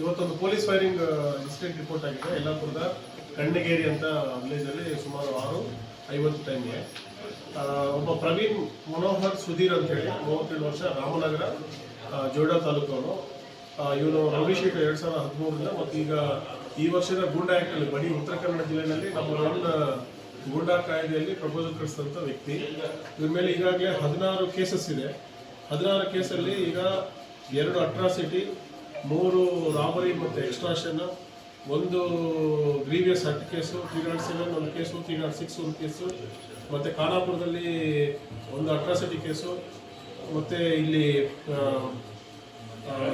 ಇವತ್ತೊಂದು police firing incident report ಆಗಿದೆ. ಯಲ್ಲಾಪುರದ ಕಣ್ಣಗೇರಿ ಅಂತ ವಿಲೇಜಲ್ಲಿ ಸುಮಾರು ಆರು, ಐವತ್ತು ಟೈಮ್ಗೆ ಒಬ್ಬ ಪ್ರವೀಣ್ ಮನೋಹರ್ ಸುಧೀರ್ ಅಂತ ಹೇಳಿ ಮೂವತ್ತೇಳು ವರ್ಷ ರಾಮನಗರ ಜೋಡಾ ತಾಲೂಕವನು. ಇವನು ರವಿಶೇಖರ್ ಎರಡ್ ಸಾವಿರದ ಹದಿಮೂರರಿಂದ ಮತ್ತು ಈಗ ಈ ವರ್ಷದ ಗೂಂಡಾ ಅಲ್ಲಿ ಬರೀ ಉತ್ತರ ಕನ್ನಡ ಜಿಲ್ಲೆಯಲ್ಲಿ ನಮ್ಮ ರಾಮನ ಗೂಂಡಾ ಕಾಯ್ದೆಯಲ್ಲಿ ಪ್ರಪೋಸಲ್ ಕಳಿಸಿದಂಥ ವ್ಯಕ್ತಿ. ಇವ್ರ ಮೇಲೆ ಈಗಾಗಲೇ ಹದಿನಾರು ಕೇಸಸ್ ಇದೆ. ಹದಿನಾರು ಕೇಸಲ್ಲಿ ಈಗ ಎರಡು ಅಟ್ರಾಸಿಟಿ ಮೂರು ರಾಬರಿ ಮತ್ತು ಎಕ್ಸ್ಟ್ರಾಷನ್ ಒಂದು grievous hurt case three naught seven ಒಂದು ಕೇಸು ತ್ರೀ ನಾಟ್ ಸಿಕ್ಸ್ ಒಂದು ಕೇಸು ಮತ್ತು ಖಾನಾಪುರದಲ್ಲಿ ಒಂದು ಅಟ್ರಾಸಿಟಿ ಕೇಸು ಮತ್ತು ಇಲ್ಲಿ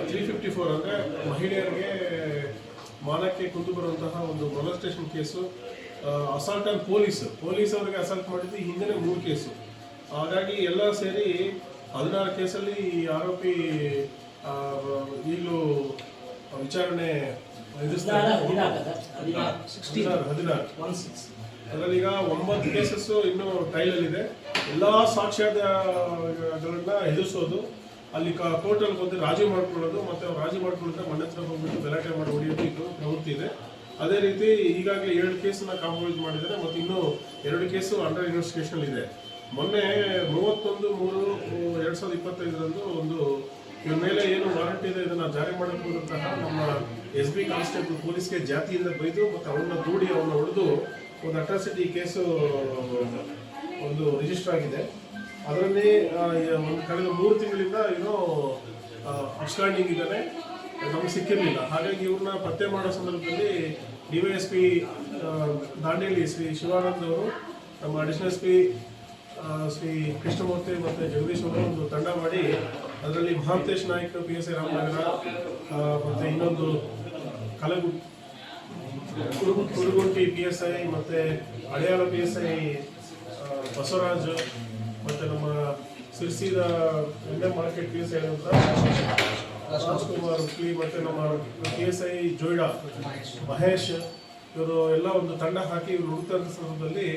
ತ್ರೀ ಫಿಫ್ಟಿ ಫೋರ್ ಅಂದರೆ ಮಹಿಳೆಯರಿಗೆ ಮಾನಕ್ಕೆ ಕುಂದು ಬರುವಂತಹ ಒಂದು molestation case assault on police police ಅವರಿಗೆ ಅಸಾಲ್ಟ್ ಮಾಡಿದ್ದು ಹಿಂದಿನ ಹಿಂದೆ ಮೂರು ಕೇಸು ಹಾಗಾಗಿ ಎಲ್ಲ ಸೇರಿ ಹದಿನಾರು ಕೇಸಲ್ಲಿ ಈ ಆರೋಪಿ ಈಗಲೂ ವಿಚಾರಣೆ ಹದಿನಾರು ಅದರಲ್ಲಿ ಈಗ ಒಂಬತ್ತು ಕೇಸಸ್ ಇನ್ನು ಟ್ರೈಲಲ್ಲಿದೆ ಎಲ್ಲ ಸಾಕ್ಷ್ಯಾಧಾರಗಳನ್ನ ಎದುರಿಸೋದು ಅಲ್ಲಿ ಕೋರ್ಟಲ್ಲಿ ಬಂದು ರಾಜಿ ಮಾಡ್ಕೊಳ್ಳೋದು ಮತ್ತೆ ಅವ್ರು ರಾಜಿ ಮಾಡ್ಕೊಳ್ಳೋದ್ರೆ ಮನೆ ಹತ್ರ ಹೋಗ್ಬಿಟ್ಟು ಗಲಾಟೆ ಮಾಡಿ ಹೊಡೆಯೋದು ಇದು ಪ್ರವೃತ್ತಿ ಇದೆ. ಅದೇ ರೀತಿ ಈಗಾಗಲೇ ಎರಡು ಕೇಸನ್ನ ಕಾಂಪ್ರಮೈಸ್ ಮಾಡಿದ್ದಾರೆ ಮತ್ತು ಇನ್ನೂ ಎರಡು ಕೇಸು ಅಂಡರ್ ಇನ್ವೆಸ್ಟಿಗೇಷನ್ ಇದೆ. ಮೊನ್ನೆ ಮೂವತ್ತೊಂದು ಮೂರು ಎರಡು ಸಾವಿರದ ಇಪ್ಪತ್ತೈದರಂದು ಒಂದು ಇವ್ರ ಮೇಲೆ ಏನು ವಾರಂಟ್ ಇದೆ ಇದನ್ನ ಜಾರಿ ಮಾಡಬಹುದಂತಹ ಹೋದಂತಹ ನಮ್ಮ ಎಸ್ ಬಿ ಕಾನ್ಸ್ಟೇಬಲ್ ಪೊಲೀಸ್ಗೆ ಜಾತಿಯಿಂದ ಬೈದು ಮತ್ತು ಅವನ್ನ ದೂಡಿ ಅವನ್ನ ಹೊಡೆದು ಒಂದು ಅಟ್ರಾಸಿಟಿ ಕೇಸು ಒಂದು ರಿಜಿಸ್ಟರ್ ಆಗಿದೆ. ಅದರಲ್ಲಿ ಒಂದು ಕಳೆದ ಮೂರು ತಿಂಗಳಿಂದ ಏನೋ ಅಪ್ಸ್ಟ್ಯಾಂಡಿಂಗ್ ಇದ್ದಾನೆ. ನಮ್ಗೆ ಸಿಕ್ಕಿರಲಿಲ್ಲ. ಹಾಗಾಗಿ ಇವ್ರನ್ನ ಪತ್ತೆ ಮಾಡೋ ಸಂದರ್ಭದಲ್ಲಿ D Y S P Dandeli Shri Shivanand ಅವರು, ನಮ್ಮ additional S P Shri Krishnamurthy ಮತ್ತು ಜಗದೀಶ್ ಅವರು ಒಂದು ತಂಡ ಮಾಡಿ ಅದರಲ್ಲಿ Mahantesh Nayak P S I Ramanagara ಮತ್ತು ಇನ್ನೊಂದು ಕಲಗು ಕುರುಗು ಕುರುಗುಂಟಿ ಪಿ ಎಸ್ ಐ ಮತ್ತು Haleyal P S I Basavaraj ಮತ್ತು ನಮ್ಮ ಸಿರ್ಸಿದ Indian market P S I ಅಂತ ರಾಜ್ಕುಮಾರ್ ಹುಕ್ಲಿ ಮತ್ತು ನಮ್ಮ P S I Joida Mahesh, ಇವರು ಎಲ್ಲ ಒಂದು ತಂಡ ಹಾಕಿ ಇವರು ಹುಡುಕ್ತಾ ಸಂದರ್ಭದಲ್ಲಿ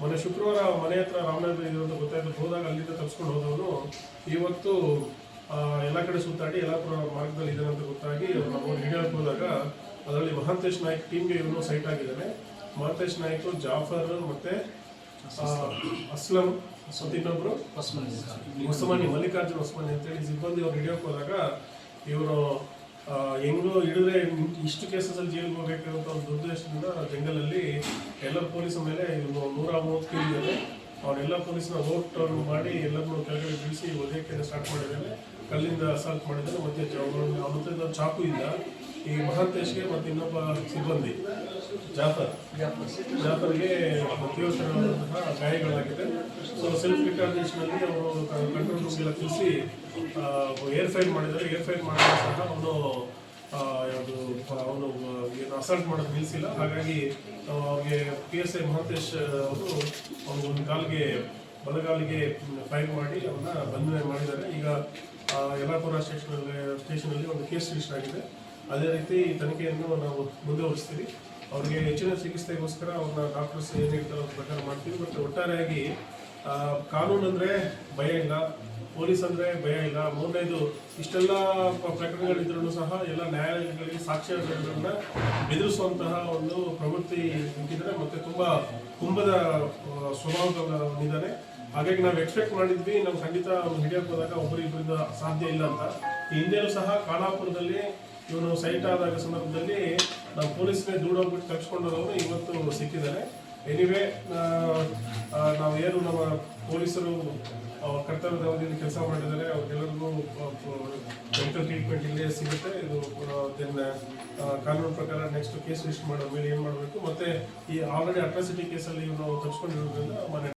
ಮೊನ್ನೆ ಶುಕ್ರವಾರ ಮನೆ ಹತ್ರ ರಾಮನಗರ ಅಂತ ಗೊತ್ತಾಯ್ತು. ಹೋದಾಗ ಅಲ್ಲಿಂದ ತಪ್ಪಿಸ್ಕೊಂಡು ಹೋದವನು. ಇವತ್ತು ಎಲ್ಲ ಕಡೆ ಸುತ್ತಾಡಿ ಎಲ್ಲ ಮಾರ್ಗದಲ್ಲಿ ಇದ್ದಾನೆ ಅಂತ ಗೊತ್ತಾಗಿ ಅವ್ರು ನಾವು ಹಿಡಿಯೋಕೆ ಹೋದಾಗ ಅದರಲ್ಲಿ ಮಹಾಂತೇಶ್ ನಾಯ್ಕ್ ಟೀಮ್ಗೆ ಇವನು ಸೈಟ್ ಆಗಿದ್ದಾನೆ. ಮಹಾಂತೇಶ್ ನಾಯ್ಕ್ ಜಾಫರ್ ಮತ್ತೆ ಅಸ್ಲಂ ಮತ್ತು ಇನ್ನೊಬ್ರು. ಹೊಸಮಾನಿ. ಮಲ್ಲಿಕಾರ್ಜುನ್ ಹೊಸಮಾನಿ ಅಂತೇಳಿ ಸಿಬ್ಬಂದಿ ಅವ್ರು ಹಿಡಿಯೋಕೆ ಹೋದಾಗ ಇವರು ಹೆಂಗೋ ಹಿಡಿದ್ರೆ ಇಷ್ಟು ಕೇಸಲ್ಲಿ ಜೈಲಿಗೆ ಹೋಗ್ಬೇಕು ಅಂತ ಒಂದು ದುರ್ದೇಶದಿಂದ ಜಂಗಲಲ್ಲಿ ಎಲ್ಲ ಪೊಲೀಸ್ ಮೇಲೆ ನೂರ ಮೂವತ್ತು ಕೆ ಇದ್ದಾರೆ ಅವರೆಲ್ಲ ಪೊಲೀಸ್ನ ಓಟ್ ಮಾಡಿ ಎಲ್ಲರನ್ನೂ ಕೆಳಗಡೆ ಬಿಡಿಸಿ ಒದೆಯಕ್ಕೆ ಸ್ಟಾರ್ಟ್ ಮಾಡಿದ್ದಾರೆ. ಕಲ್ಲಿಂದ ಅಸಾಲ್ಟ್ ಮಾಡಿದ್ದಾರೆ. ಮತ್ತೆ ಅವನ ಚಾಕು ಇಲ್ಲ ಈ ಮಹಾಂತೇಶ್ಗೆ ಮತ್ತೆ ಇನ್ನೊಬ್ಬ ಸಿಬ್ಬಂದಿ, ಜಾಫರ್. ಜಾಫರ್ಗೆ ತೀವ್ರತರವಾದಂತಹ ಗಾಯಗಳಾಗಿದೆ. ಸೊ ಸೆಲ್ಫ್ ರಿಟಾರ್ಡೇಷನಲ್ಲಿ ಅವರು ಕಂಟ್ರೋಲ್ ರೂಮ್ಗೆಲ್ಲ ತಿಳಿಸಿ ಏರ್ ಫೈಲ್ ಮಾಡಿದ್ದಾರೆ. ಏರ್ ಫೈಲ್ ಮಾಡಿದ್ರು ಸಹ ಅವನು ಯಾವುದು ಅವನು ಏನು ಅಸಲ್ಟ್ ಮಾಡೋದು ನಿಲ್ಲಿಸಿಲ್ಲ ಹಾಗಾಗಿ ಅವ್ರಿಗೆ ಪಿ ಎಸ್ ಐ ಮಹಾಂತೇಶ್ ಅವರು ಅವ್ರಿಗೆ ಒಂದು ಕಾಲಿಗೆ, ಬಲಗಾಲಿಗೆ ಫೈರ್ ಮಾಡಿ, ಅವನ್ನ ಬಂಧನೆ ಮಾಡಿದ್ದಾರೆ. ಈಗ ಯಲ್ಲಾಪುರ ಸ್ಟೇಷನಲ್ಲಿ ಸ್ಟೇಷನಲ್ಲಿ ಒಂದು ಕೇಸ್ ರಿಜಿಸ್ಟರ್ ಆಗಿದೆ. ಅದೇ ರೀತಿ ತನಿಖೆಯನ್ನು ನಾವು ಮುಂದುವರಿಸ್ತೀವಿ. ಅವ್ರಿಗೆ ಹೆಚ್ಚಿನ ಚಿಕಿತ್ಸೆಗೋಸ್ಕರ ಅವ್ರನ್ನ ಡಾಕ್ಟರ್ಸ್ ಏನು ಹೇಳ್ತಾರೆ ಪ್ರಕಾರ ಮಾಡ್ತೀವಿ. ಬಟ್ ಒಟ್ಟಾರೆಯಾಗಿ ಕಾನೂನು ಅಂದರೆ ಭಯ ಇಲ್ಲ. ಪೊಲೀಸ್ ಅಂದರೆ ಭಯ ಇಲ್ಲ. ಮೂರನೇದು ಇಷ್ಟೆಲ್ಲ ಪ್ರಕರಣಗಳಿದ್ರೂ ಸಹ ಎಲ್ಲ ನ್ಯಾಯಾಲಯಗಳಿಗೆ ಸಾಕ್ಷ್ಯಗಳನ್ನ ಬೆದರಿಸುವಂತಹ ಒಂದು ಪ್ರವೃತ್ತಿ ನಿಂತಿದ್ದಾರೆ ಮತ್ತೆ ತುಂಬ ಕುಂಭದ ಆ, ಸ್ವಭಾವದವನಿದ್ದಾನೆ ಹಾಗಾಗಿ ನಾವು ಎಕ್ಸ್ಪೆಕ್ಟ್ ಮಾಡಿದ್ವಿ ನಾವು ಖಂಡಿತ ಅವ್ನು ಹಿಡಿಯೋಕೆ ಹೋದಾಗ ಒಬ್ಬರಿಬ್ಬರಿಂದ ಸಾಧ್ಯ ಇಲ್ಲ ಅಂತ. ಹಿಂದೆಯೂ ಸಹ ಖಾನಾಪುರದಲ್ಲಿ ಇವನು ಸೈಟ್ ಆದಾಗ ಸಂದರ್ಭದಲ್ಲಿ ನಾವು ಪೊಲೀಸ್ನೇ ದೂಡೋಗ್ಬಿಟ್ಟು ತಪ್ಪಿಸ್ಕೊಂಡವರು ಇವತ್ತು ಸಿಕ್ಕಿದ್ದಾರೆ. ಎನಿವೇ ನಾವು ಏನು ನಮ್ಮ ಪೊಲೀಸರು ಕರ್ತವ್ಯದ ಅವಧಿಯಲ್ಲಿ ಕೆಲಸ ಮಾಡಿದರೆ ಅವ್ರಿಗೆಲ್ಲರಿಗೂ ಮೆಡಿಕಲ್ ಟ್ರೀಟ್ಮೆಂಟ್ ಇಲ್ಲೇ ಸಿಗುತ್ತೆ. ಇದು ದಿನ ಕಾನೂನು ಪ್ರಕಾರ ನೆಕ್ಸ್ಟ್ ಕೇಸ್ ರಿಜಿಸ್ಟರ್ ಮಾಡೋ ಮೇಲೆ ಏನು ಮಾಡಬೇಕು? ಮತ್ತೆ ಈ ಆಲ್ರೆಡಿ ಅಟ್ರಾಸಿಟಿ ಕೇಸಲ್ಲಿ ಇವನು ತಪ್ಪಿಸ್ಕೊಂಡಿರೋದ್ರಿಂದ ಮನೆ